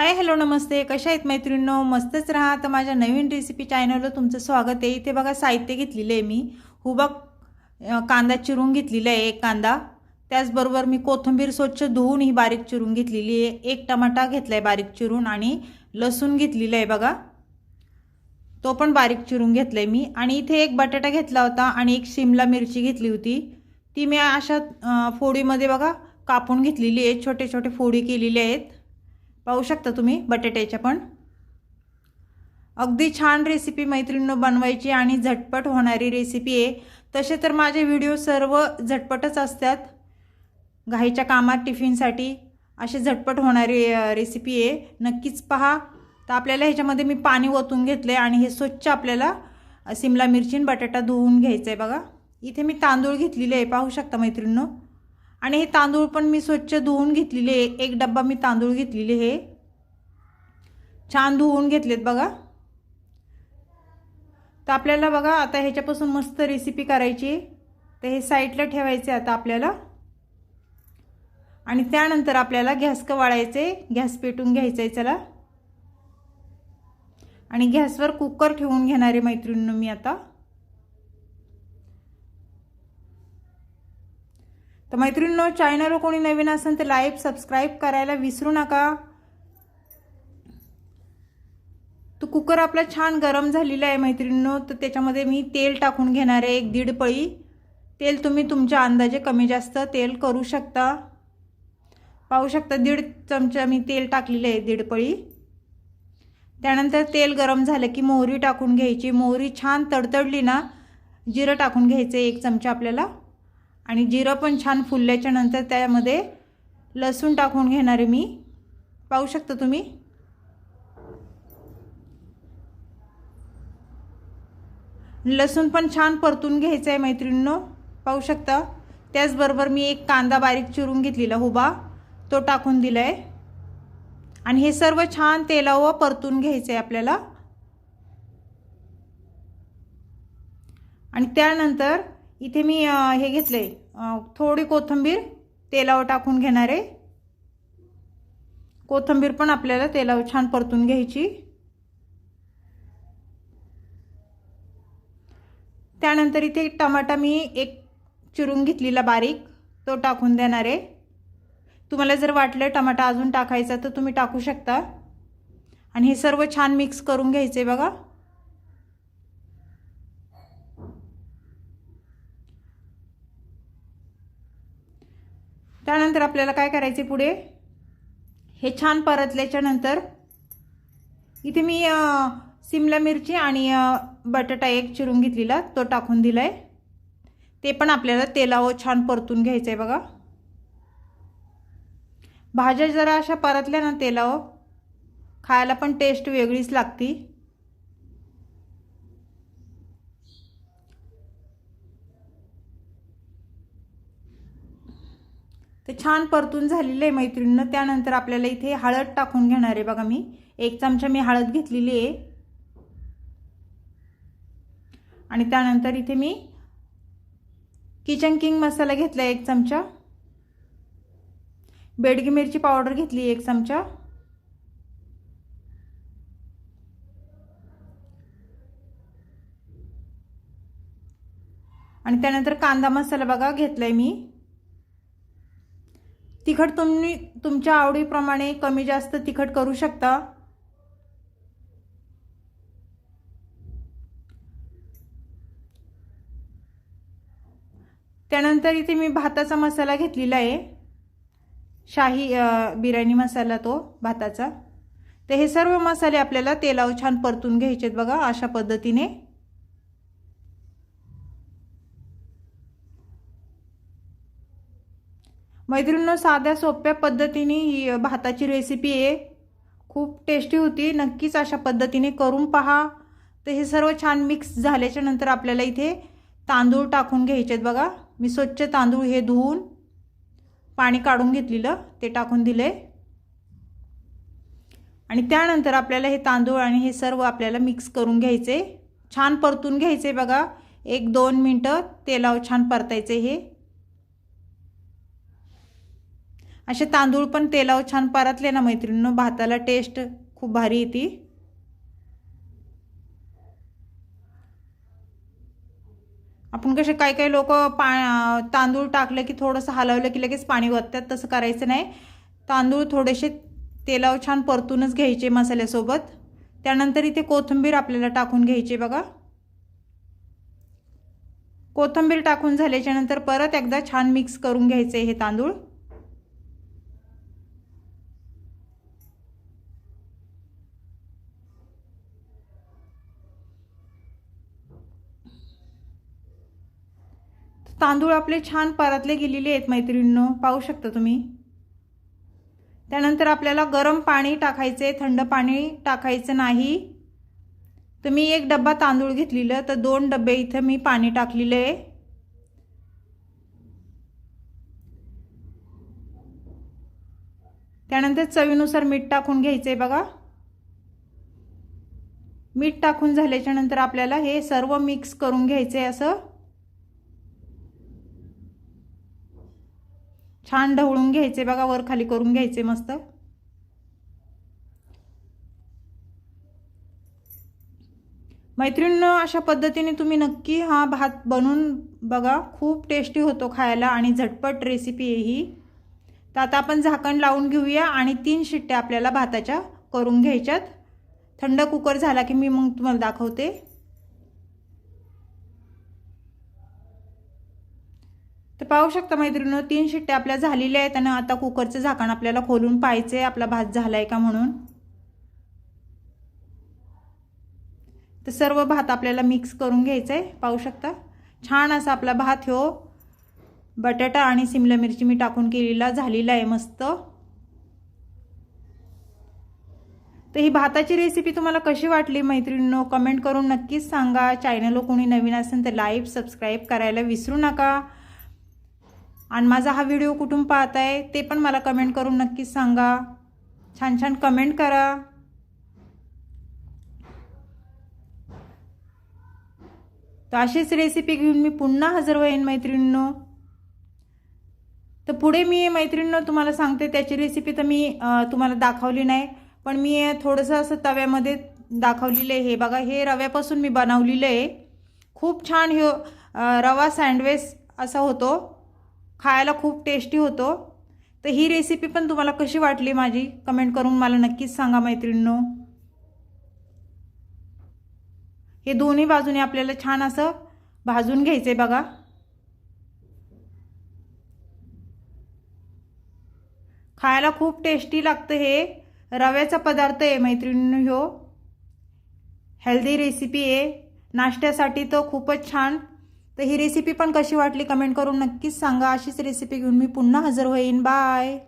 Hi hello नमस्ते. कशा आहेत मैत्रिणींनो? मस्तच राहा. तर माझ्या नवीन रेसिपी चॅनलवर तुमचं स्वागत आहे. इथे बघा साहित्य घेतलेलं आहे मी. हुबा कांदा चिरून घेतलेला आहे एक कांदा. त्याचबरोबर मी कोथिंबीर स्वच्छ धुवून ही बारीक चिरून घेतलेली आहे. एक टमाटा घेतला आहे बारीक चिरून आणि लसूण घेतलेलं आहे बघा. तो पण बारीक चिरून घेतला आहे मी. आणि इथे एक बटाटा घेतला होता आणि एक शिमला मिरची घेतली होती. ती मी अशा फोडीमध्ये बघा कापून घेतलेली आहे. छोटे छोटे फोडी केलेले आहेत. पाहू शकता तुम्ही बटाट्याच्या पण. अगदी छान रेसिपी मैत्रिणींनो बनवायची आणि झटपट होणारी रेसिपी आहे. तसे तर माझे व्हिडिओ सर्व झटपटच असतात. घाईच्या कामात टिफिनसाठी असे झटपट होणारी रेसिपी आहे. नक्कीच पहा. तर आपल्याला ह्याच्यामध्ये मी पाणी ओतून घेतलं आहे आणि हे स्वच्छ आपल्याला सिमला मिरची आणि बटाटा धुवून घ्यायचं आहे बघा. इथे मी तांदूळ घेतलेले आहे पाहू शकता मैत्रिणींनो. आणि हे तांदूळ पण मी स्वच्छ धुवून घेतलेले एक डब्बा मी तांदूळ घेतलेले हे. छान धुवून घेतलेत बघा. तर आपल्याला बघा आता ह्याच्यापासून मस्त रेसिपी करायची तर हे साईडला ठेवायचे आता आपल्याला. आणि त्यानंतर आपल्याला गॅस कवाळायचे गॅस पेटून घ्यायचं आहे चला. आणि गॅसवर कुकर ठेवून घेणारे मैत्रिणींनो मी आता. तर मैत्रिणींनो चॅनलवर कोणी नवीन असेल तर लाईक सबस्क्राईब करायला विसरू नका. तो कुकर आपला छान गरम झालेला आहे मैत्रिणींनो तर त्याच्यामध्ये मी तेल टाकून घेणार आहे एक दीड पळी. तेल तुम्ही तुमच्या अंदाजे कमी जास्त तेल करू शकता. पाहू शकता दीड चमचा मी तेल टाकलेलं आहे दीड पळी. त्यानंतर तेल गरम झालं की मोहरी टाकून घ्यायची. मोहरी छान तडतडली ना जिरं टाकून घ्यायचं एक चमचा आपल्याला. आणि जिरं पण छान फुलल्याच्या नंतर त्यामध्ये लसूण टाकून घेणार आहे मी. पाहू शकता तुम्ही? लसूण पण छान परतून घ्यायचं आहे मैत्रिणींनो. पाहू शकता? त्याचबरोबर मी एक कांदा बारीक चिरून घेतलेला हुबा. तो टाकून दिला आहे आणि हे सर्व छान तेलावर परतून घ्यायचं आहे आपल्याला. आणि त्यानंतर इथे मी हे घेतले. थोडी कोथिंबीर तेलावर टाकून घेणार. आहे कोथिंबीर पण आपल्याला तेलावर छान परतून घ्यायची. त्यानंतर इथे टमाटा मी एक चिरून घेतलेला बारीक तो टाकून देणार. आहे तुम्हाला जर वाटलं टमाटा अजून टाकायचा तर तुम्ही टाकू शकता. आणि हे सर्व छान मिक्स करून घ्यायचे बघा. त्यानंतर आपल्याला काय करायचे पुढे? हे छान परतल्याच्या नंतर इथे मी सिमला मिरची आणि बटाटा एक चिरून घेतलेला तो टाकून दिला आहे ते पण आपल्याला तेलावर छान परतून घ्यायचं आहे बघा. भाज्या जरा अशा परतल्या ना तेलावर खायला पण टेस्ट वेगळीच लागती. ते छान परतून झालेलं आहे मैत्रिणीनं. त्यानंतर आपल्याला इथे हळद टाकून घेणार आहे बघा मी. एक चमचा मी हळद घेतलेली आहे. आणि त्यानंतर इथे मी किचन किंग मसाला घेतला एक चमचा. बेडगी मिरची पावडर घेतली एक चमचा. आणि त्यानंतर कांदा मसाला बघा घेतला आहे मी. तिखट तुम्ही तुमच्या आवडीप्रमाणे कमी जास्त तिखट करू शकता. त्यानंतर इथे मी भाताचा मसाला घेतलेला आहे. शाही बिर्याणी मसाला तो भाताचा. तर हे सर्व मसाले आपल्याला तेलावर छान परतून घ्यायचे आहेत बघा अशा पद्धतीने. मैत्रिणीनं साध्या सोप्या पद्धतीने ही भाताची रेसिपी आहे. खूप टेस्टी होती. नक्कीच अशा पद्धतीने करून पहा. तर हे सर्व छान मिक्स झाल्याच्यानंतर आपल्याला इथे तांदूळ टाकून घ्यायचे आहेत बघा. मी स्वच्छ तांदूळ हे धुवून पाणी काढून घेतलेलं ते टाकून दिले. आणि त्यानंतर आपल्याला हे तांदूळ आणि हे सर्व आपल्याला मिक्स करून घ्यायचे. छान परतून घ्यायचे बघा. एक दोन मिनटं तेलावर छान परतायचे हे. असे तांदूळ पण तेलावर छान परतले ना मैत्रिणीनं. भाताला टेस्ट खूप भारी येते. आपण कसे काही काही लोक पा तांदूळ टाकलं की थोडंसं हलवलं की लगेच पाणी वततात तसं करायचं नाही. तांदूळ थोडेसे तेलावर छान परतूनच घ्यायचे मसाल्यासोबत. त्यानंतर इथे कोथिंबीर आपल्याला टाकून घ्यायची बघा. कोथिंबीर टाकून झाल्याच्यानंतर परत एकदा छान मिक्स करून घ्यायचे हे तांदूळ. तांदूळ आपले छान परतले गेलेले आहेत मैत्रिणींनो. पाहू शकता तुम्ही. त्यानंतर आपल्याला गरम पाणी टाकायचे थंड पाणी टाकायचं नाही. तर मी एक डब्बा तांदूळ घेतलेलं तर दोन डबे इथं मी पाणी टाकलेलं आहे. त्यानंतर चवीनुसार मीठ टाकून घ्यायचंय बघा. मीठ टाकून झाल्याच्यानंतर आपल्याला हे सर्व मिक्स करून घ्यायचं आहे असं. छान ढवळून घ्यायचे बघा वर खाली करून घ्यायचे मस्त. मैत्रिणीनं अशा पद्धतीने तुम्ही नक्की हा भात बनवून बघा. खूप टेस्टी होतो खायला आणि झटपट रेसिपी आहे ही. तर आता आपण झाकण लावून घेऊया आणि तीन शिट्ट्या आपल्याला भाताच्या करून घ्यायच्यात. थंड कुकर झाला की मी मग तुम्हाला दाखवते. तर पाहू शकता मैत्रिणी तीन शिट्ट्या आपल्या झालेल्या आहेत आणि आता कुकरचं झाकण आपल्याला खोलून पाहायचं आहे आपला भात झाला आहे का म्हणून. तर सर्व भात आपल्याला मिक्स करून घ्यायचं आहे पाहू शकता. छान असा आपला भात हो. बटाटा आणि सिमला मिरची मी टाकून केलेला झालेला आहे मस्त. तर ही भाताची रेसिपी तुम्हाला कशी वाटली मैत्रिणींनो कमेंट करून नक्कीच सांगा. चॅनलवर कोणी नवीन असेल तर लाईव्ह सबस्क्राईब करायला विसरू नका. आणि माझा हा व्हिडिओ कुठून आहे ते पण मला कमेंट करून नक्कीच सांगा. छान छान कमेंट करा. तर अशीच रेसिपी घेऊन मी पुन्हा हजर होईन मैत्रिणींनो. तर पुढे मी मैत्रिणींनो तुम्हाला सांगते त्याची रेसिपी तर मी तुम्हाला दाखवली नाही पण मी थोडंसं असं तव्यामध्ये दाखवलेलं आहे. हे बघा हे रव्यापासून मी बनवलेलं आहे. खूप छान हे रवा सँडविच असा होतो. खायला खूप टेस्टी होतो. तर ही रेसिपी पण तुम्हाला कशी वाटली माझी? कमेंट करून मला नक्कीच सांगा मैत्रिणींनो. हे दोन्ही बाजूने आपल्याला छान असं भाजून घ्यायचं आहे बघा. खायला खूप टेस्टी लागतं हे. रव्याचा पदार्थ आहे मैत्रिणी हो हेल्दी रेसिपी आहे. नाश्त्यासाठी तर खूपच छान तर ही रेसिपी पण कशी वाटली? कमेंट करून नक्कीच सांगा. अशीच रेसिपी घेऊन मी पुन्हा हजर होईन. बाय